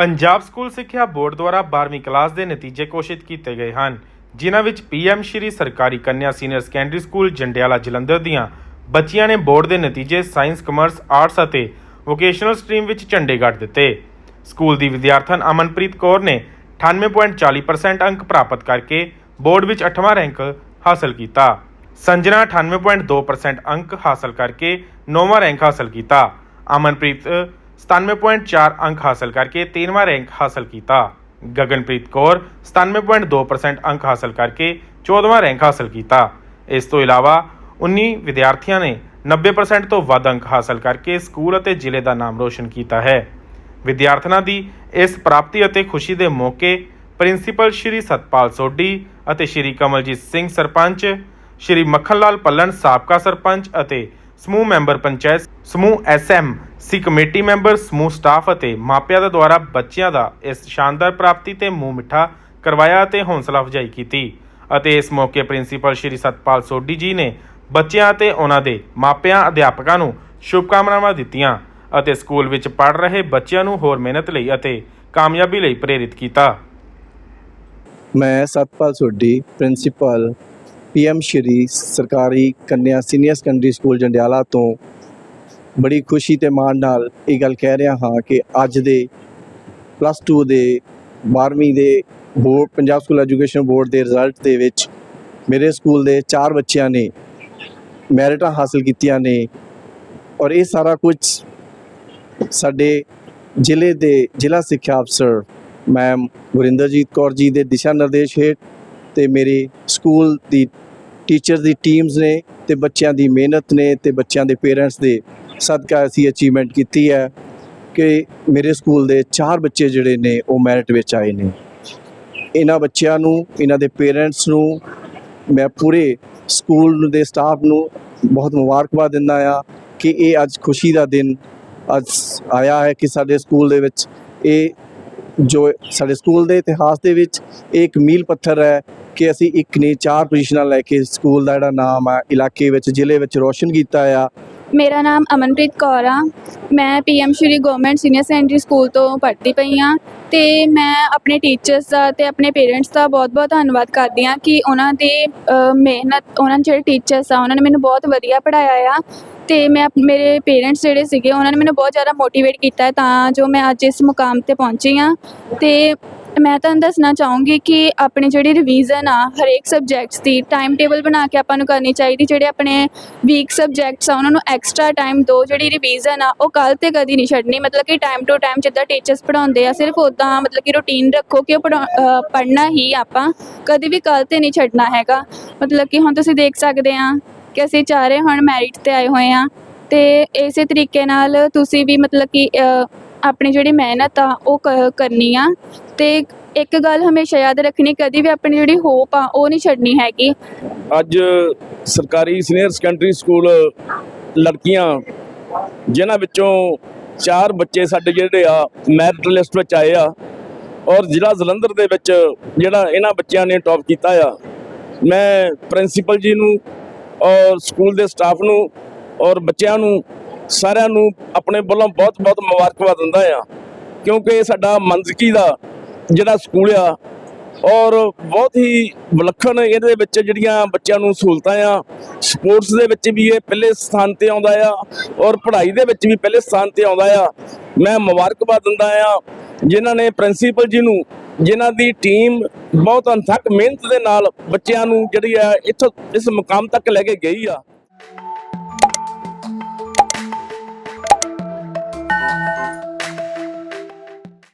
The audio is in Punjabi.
ਪੰਜਾਬ ਸਕੂਲ ਸਿੱਖਿਆ ਬੋਰਡ ਦੁਆਰਾ 12ਵੀਂ ਕਲਾਸ ਦੇ ਨਤੀਜੇ ਘੋਸ਼ਿਤ ਕੀਤੇ ਗਏ ਹਨ, ਜਿਨ੍ਹਾਂ ਵਿੱਚ ਪੀਐਮ ਸ਼੍ਰੀ ਸਰਕਾਰੀ ਕੰਨਿਆ senior secondary school Jandiala Jalandhar ਦੀਆਂ ਬੱਚੀਆਂ ਨੇ ਬੋਰਡ ਦੇ ਨਤੀਜੇ ਸਾਇੰਸ, ਕਮਰਸ, ਆਰਟਸ ਅਤੇ ਵੋਕੇਸ਼ਨਲ ਸਟਰੀਮ ਵਿੱਚ ਝੰਡੇ ਗੱਡ ਦਿੱਤੇ। ਸਕੂਲ ਦੀ ਵਿਦਿਆਰਥਣ ਅਮਨਪ੍ਰੀਤ ਕੌਰ ਨੇ 98.40% ਅੰਕ ਪ੍ਰਾਪਤ ਕਰਕੇ ਬੋਰਡ ਵਿੱਚ 8ਵਾਂ ਰੈਂਕ ਹਾਸਲ ਕੀਤਾ। ਸੰਜਨਾ 98.2% ਅੰਕ ਹਾਸਲ ਕਰਕੇ 9ਵਾਂ ਰੈਂਕ ਹਾਸਲ ਕੀਤਾ। ਅਮਨਪ੍ਰੀਤ 97.4 ਅੰਕ ਹਾਸਲ ਕਰਕੇ 13ਵਾਂ ਰੈਂਕ ਹਾਸਲ ਕੀਤਾ। ਗਗਨਪ੍ਰੀਤ ਕੌਰ 97.2% ਅੰਕ ਹਾਸਲ ਕਰਕੇ 14ਵਾਂ ਰੈਂਕ ਹਾਸਲ ਕੀਤਾ। ਇਸ ਤੋਂ ਇਲਾਵਾ 19 ਵਿਦਿਆਰਥੀਆਂ ਨੇ 90% ਤੋਂ ਵੱਧ ਅੰਕ ਹਾਸਲ ਕਰਕੇ ਸਕੂਲ ਅਤੇ ਜ਼ਿਲ੍ਹੇ ਦਾ ਨਾਮ ਰੋਸ਼ਨ ਕੀਤਾ ਹੈ। ਵਿਦਿਆਰਥਣਾਂ ਦੀ ਇਸ ਪ੍ਰਾਪਤੀ ਅਤੇ ਖੁਸ਼ੀ ਦੇ ਮੌਕੇ ਪ੍ਰਿੰਸੀਪਲ ਸ਼੍ਰੀ ਸਤਪਾਲ ਸੋਢੀ ਅਤੇ ਸ਼੍ਰੀ ਕਮਲਜੀਤ ਸਿੰਘ ਸਰਪੰਚ, ਸ਼੍ਰੀ ਮੱਖਣ ਲਾਲ ਪੱਲਣ ਸਾਬਕਾ ਸਰਪੰਚ ਅਤੇ ਸਮੂਹ ਮੈਂਬਰ ਪੰਚਾਇਤ ਸਮੂਹ ਐਸਐਮ ਸੀ ਕਮੇਟੀ ਮੈਂਬਰ ਸਮੂਹ ਸਟਾਫ ਅਤੇ ਮਾਪਿਆਂ ਦੇ ਦੁਆਰਾ ਬੱਚਿਆਂ ਦਾ ਇਸ ਸ਼ਾਨਦਾਰ ਪ੍ਰਾਪਤੀ ਤੇ ਮੂੰਹ ਮਿੱਠਾ ਕਰਵਾਇਆ ਅਤੇ ਹੌਸਲਾ ਅਫਜ਼ਾਈ ਕੀਤੀ। ਅਤੇ ਇਸ ਮੌਕੇ ਪ੍ਰਿੰਸੀਪਲ ਸ਼੍ਰੀ ਸਤਪਾਲ ਸੋਢੀ ਜੀ ਨੇ ਬੱਚਿਆਂ ਅਤੇ ਉਹਨਾਂ ਦੇ ਮਾਪਿਆਂ, ਅਧਿਆਪਕਾਂ ਨੂੰ ਸ਼ੁਭਕਾਮਨਾਵਾਂ ਦਿੱਤੀਆਂ ਅਤੇ ਸਕੂਲ ਵਿੱਚ ਪੜ੍ਹ ਰਹੇ ਬੱਚਿਆਂ ਨੂੰ ਹੋਰ ਮਿਹਨਤ ਲਈ ਅਤੇ ਕਾਮਯਾਬੀ ਲਈ ਪ੍ਰੇਰਿਤ ਕੀਤਾ। ਮੈਂ ਸਤਪਾਲ ਸੋਢੀ, ਪ੍ਰਿੰਸੀਪਲ ਪੀਐਮ ਸ਼੍ਰੀ ਸਰਕਾਰੀ ਕੰਨਿਆ ਸੀਨੀਅਰ ਸੈਕੰਡਰੀ ਸਕੂਲ ਜੰਡਿਆਲਾ ਤੋਂ ਬੜੀ ਖੁਸ਼ੀ ਤੇ ਮਾਣ ਨਾਲ ਇਹ ਗੱਲ ਕਹਿ ਰਿਹਾ ਹਾਂ ਕਿ ਅੱਜ ਦੇ ਪਲੱਸ 2 ਦੇ 12ਵੀਂ ਦੇ board, Punjab school education board ਦੇ ਰਿਜ਼ਲਟ ਦੇ ਵਿੱਚ ਮੇਰੇ ਸਕੂਲ ਦੇ ਚਾਰ ਬੱਚਿਆਂ ਨੇ ਮੈਰਿਟਾਂ ਹਾਸਲ ਕੀਤੀਆਂ ਨੇ ਔਰ ਇਹ ਸਾਰਾ ਕੁਝ ਸਾਡੇ ਜ਼ਿਲ੍ਹੇ ਦੇ ਜ਼ਿਲ੍ਹਾ ਸਿੱਖਿਆ ਅਫਸਰ ਮੈਮ ਗੁਰਿੰਦਰਜੀਤ ਕੌਰ ਜੀ ਦੇ ਦਿਸ਼ਾ ਨਿਰਦੇਸ਼ ਹੇਠ ਤੇ ਮੇਰੇ ਸਕੂਲ ਦੀ ਟੀਚਰ ਦੀ ਟੀਮਸ ਨੇ ਤੇ ਬੱਚਿਆਂ ਦੀ ਮਿਹਨਤ ਨੇ ਤੇ ਬੱਚਿਆਂ ਦੇ ਪੇਰੈਂਟਸ ਦੇ ਸਦਕਾ ਅਸੀਂ ਅਚੀਵਮੈਂਟ ਕੀਤੀ ਹੈ ਕਿ ਮੇਰੇ ਸਕੂਲ ਦੇ ਚਾਰ ਬੱਚੇ ਜਿਹੜੇ ਨੇ, ਉਹ ਮੈਰਿਟ ਵਿੱਚ ਆਏ ਨੇ। ਇਹਨਾਂ ਬੱਚਿਆਂ ਨੂੰ, ਇਹਨਾਂ ਦੇ ਪੇਰੈਂਟਸ ਨੂੰ ਮੈਂ ਪੂਰੇ ਸਕੂਲ ਦੇ ਸਟਾਫ ਨੂੰ ਬਹੁਤ ਮੁਬਾਰਕਬਾਦ ਦਿੰਦਾ ਆ ਕਿ ਇਹ ਅੱਜ ਖੁਸ਼ੀ ਦਾ ਦਿਨ ਅੱਜ ਆਇਆ ਹੈ ਕਿ ਸਾਡੇ ਸਕੂਲ ਦੇ ਵਿੱਚ ਇਹ ਜੋ ਸਾਡੇ ਸਕੂਲ ਦੇ ਇਤਿਹਾਸ ਦੇ ਵਿੱਚ ਇਹ ਇੱਕ ਮੀਲ ਪੱਥਰ ਹੈ ਕਿ ਅਸੀਂ ਇੱਕ ਨੇ ਚਾਰ ਪੋਜੀਸ਼ਨਾਂ ਲੈ ਕੇ ਸਕੂਲ ਦਾ ਜਿਹੜਾ ਨਾਮ ਆ, ਇਲਾਕੇ ਵਿੱਚ, ਜ਼ਿਲ੍ਹੇ ਵਿੱਚ ਰੋਸ਼ਨ ਕੀਤਾ ਆ। ਮੇਰਾ ਨਾਮ ਅਮਨਪ੍ਰੀਤ ਕੌਰ ਆ। ਮੈਂ PM Shri government senior secondary school ਤੋਂ ਪੜ੍ਹਦੀ ਪਈ ਆ ਤੇ ਮੈਂ ਆਪਣੇ ਟੀਚਰਸ ਦਾ ਤੇ ਆਪਣੇ ਪੇਰੈਂਟਸ ਦਾ ਬਹੁਤ-ਬਹੁਤ ਧੰਨਵਾਦ ਕਰਦੀ ਆ ਕਿ ਉਹਨਾਂ ਦੀ ਮਿਹਨਤ, ਉਹਨਾਂ ਦੇ ਜਿਹੜੇ ਟੀਚਰਸ ਆ, ਉਹਨਾਂ ਨੇ ਮੈਨੂੰ ਬਹੁਤ ਵਧੀਆ ਪੜ੍ਹਾਇਆ ਆ ਤੇ ਮੈਂ ਮੇਰੇ ਪੇਰੈਂਟਸ ਜਿਹੜੇ ਸੀਗੇ, ਉਹਨਾਂ ਨੇ ਮੈਨੂੰ ਬਹੁਤ ਜ਼ਿਆਦਾ ਮੋਟੀਵੇਟ ਕੀਤਾ ਤਾਂ ਜੋ ਮੈਂ ਅੱਜ ਇਸ ਮੁਕਾਮ ਤੇ ਪਹੁੰਚੀ ਆ ਤੇ ਮੈਂ ਤੁਹਾਨੂੰ ਦੱਸਣਾ ਚਾਹੂੰਗੀ ਕਿ ਆਪਣੀ ਜਿਹੜੀ ਰਿਵੀਜ਼ਨ ਆ, ਹਰੇਕ ਸਬਜੈਕਟਸ ਦੀ ਟਾਈਮ ਟੇਬਲ ਬਣਾ ਕੇ ਆਪਾਂ ਨੂੰ ਕਰਨੀ ਚਾਹੀਦੀ, ਜਿਹੜੇ ਆਪਣੇ ਵੀਕ ਸਬਜੈਕਟਸ ਆ, ਉਹਨਾਂ ਨੂੰ ਐਕਸਟਰਾ ਟਾਈਮ ਦਿਓ ਜਿਹੜੀ ਰਿਵੀਜ਼ਨ ਆ, ਉਹ ਕੱਲ ਤੇ ਕਦੀ ਨਹੀਂ ਛੱਡਣੀ। ਮਤਲਬ ਕਿ ਟਾਈਮ ਟੂ ਟਾਈਮ ਜਿੱਦਾਂ ਟੀਚਰਸ ਪੜਾਉਂਦੇ ਆ, ਸਿਰਫ ਉਦਾਂ ਮਤਲਬ ਕਿ ਰੂਟੀਨ ਰੱਖੋ ਕਿ ਉਹ ਪੜ੍ਹਨਾ ਹੀ ਆਪਾਂ ਕਦੀ ਵੀ ਕੱਲ ਤੇ ਨਹੀਂ ਛੱਡਣਾ ਹੈਗਾ। ਮਤਲਬ ਕਿ ਹੁਣ ਤੁਸੀਂ ਦੇਖ ਸਕਦੇ ਆ ਕਿ ਅਸੀਂ ਚਾਰੇ ਹੁਣ ਮੈਰਿਟ ਤੇ ਆਏ ਹੋਏ ਆ ਤੇ ਇਸੇ ਤਰੀਕੇ ਨਾਲ ਤੁਸੀਂ ਵੀ ਮਤਲਬ ਕਿ ਆਪਣੀ ਜਿਹੜੀ ਮਿਹਨਤ ਆ, ਉਹ ਕਰਨੀ ਆ। ਤੇ ਇੱਕ ਗੱਲ ਹਮੇਸ਼ਾ ਯਾਦ ਰੱਖਣੀ, ਕਦੀ ਵੀ ਆਪਣੀ ਜਿਹੜੀ ਹੋਪ ਆ, ਉਹ ਨਹੀਂ ਛੱਡਣੀ ਹੈਗੀ। ਅੱਜ ਸਰਕਾਰੀ ਸੀਨੀਅਰ ਸੈਕੰਡਰੀ ਸਕੂਲ ਲੜਕੀਆਂ, ਜਿਨ੍ਹਾਂ ਵਿੱਚੋਂ ਚਾਰ ਬੱਚੇ ਸਾਡੇ ਜਿਹੜੇ ਆ, ਮੈਰਿਟ ਲਿਸਟ ਵਿੱਚ ਆਏ ਆ। ਔਰ ਜ਼ਿਲ੍ਹਾ ਜਲੰਧਰ ਦੇ ਵਿੱਚ ਜਿਹੜਾ ਇਹਨਾਂ ਬੱਚਿਆਂ ਨੇ ਟੌਪ ਕੀਤਾ ਆ, ਮੈਂ ਪ੍ਰਿੰਸੀਪਲ ਜੀ ਨੂੰ ਔਰ ਸਕੂਲ ਦੇ ਸਟਾਫ ਨੂੰ ਔਰ ਬੱਚਿਆਂ ਨੂੰ ਸਾਰਿਆਂ ਨੂੰ ਆਪਣੇ ਵੱਲੋਂ ਬਹੁਤ-ਬਹੁਤ ਮੁਬਾਰਕਬਾਦ ਦਿੰਦਾ ਆ ਕਿਉਂਕਿ ਇਹ ਸਾਡਾ ਮੰਜ਼ਕੀ ਦਾ ਜਿਹੜਾ ਸਕੂਲ ਆ, ਔਰ ਬਹੁਤ ਹੀ ਵਿਲੱਖਣ ਇਹਦੇ ਵਿੱਚ ਜਿਹੜੀਆਂ ਬੱਚਿਆਂ ਨੂੰ ਸਹੂਲਤਾਂ ਆ, ਸਪੋਰਟਸ ਦੇ ਵਿੱਚ ਵੀ ਇਹ ਪਹਿਲੇ ਸਥਾਨ ਤੇ ਆਉਂਦਾ ਆ, ਔਰ ਪੜ੍ਹਾਈ ਦੇ ਵਿੱਚ ਵੀ ਪਹਿਲੇ ਸਥਾਨ ਤੇ ਆਉਂਦਾ ਆ। ਮੈਂ ਮੁਬਾਰਕਬਾਦ ਦਿੰਦਾ ਆ ਜਿਨ੍ਹਾਂ ਨੇ ਪ੍ਰਿੰਸੀਪਲ ਜੀ ਨੂੰ, ਜਿਨ੍ਹਾਂ ਦੀ ਟੀਮ ਬਹੁਤ ਅਣਥੱਕ ਮਿਹਨਤ ਦੇ ਨਾਲ ਬੱਚਿਆਂ ਨੂੰ ਜਿਹੜੀ ਆ ਇੱਥੋਂ ਇਸ ਮੁਕਾਮ ਤੱਕ ਲੈ ਕੇ ਗਈ ਆ।